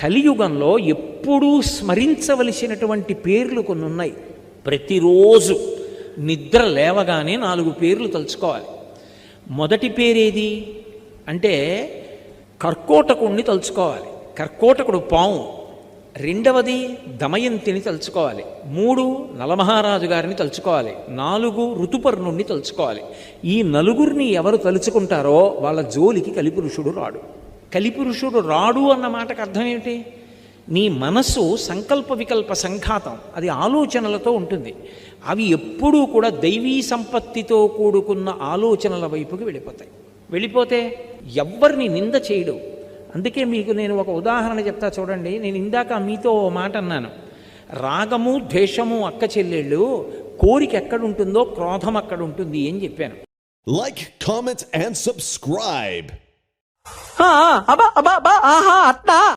కలియుగంలో ఎప్పుడూ స్మరించవలసినటువంటి పేర్లు కొన్ని ఉన్నాయి ప్రతిరోజు నిద్ర లేవగానే నాలుగు పేర్లు తలుచుకోవాలి. మొదటి పేరేది అంటే కర్కోటకుణ్ణి తలుచుకోవాలి. కర్కోటకుడు పాము. రెండవది దమయంతిని తలుచుకోవాలి. మూడు నలమహారాజు గారిని తలుచుకోవాలి. నాలుగు ఋతుపర్ణుణ్ణి తలుచుకోవాలి. ఈ నలుగురిని ఎవరు తలుచుకుంటారో వాళ్ళ జోలికి కలిపురుషుడు రాడు. కలిపురుషుడు రాడు అన్న మాటకు అర్థం ఏమిటి? నీ మనస్సు సంకల్ప వికల్ప సంఘాతం. అది ఆలోచనలతో ఉంటుంది. అవి ఎప్పుడూ కూడా దైవీ సంపత్తితో కూడుకున్న ఆలోచనల వైపుకి వెళ్ళిపోతాయి. వెళ్ళిపోతే ఎవ్వరిని నింద చేయడు. అందుకే మీకు నేను ఒక ఉదాహరణ చెప్తా చూడండి. నేను ఇందాక మీతో ఓ మాట అన్నాను. రాగము ద్వేషము అక్క చెల్లెళ్ళు కోరిక ఎక్కడుంటుందో క్రోధం అక్కడ ఉంటుంది అని చెప్పాను. లైక్ కామెంట్ అండ్ సబ్స్క్రైబ్ అబ్బా అబ్బా అబ్బా ఆహా అట్నా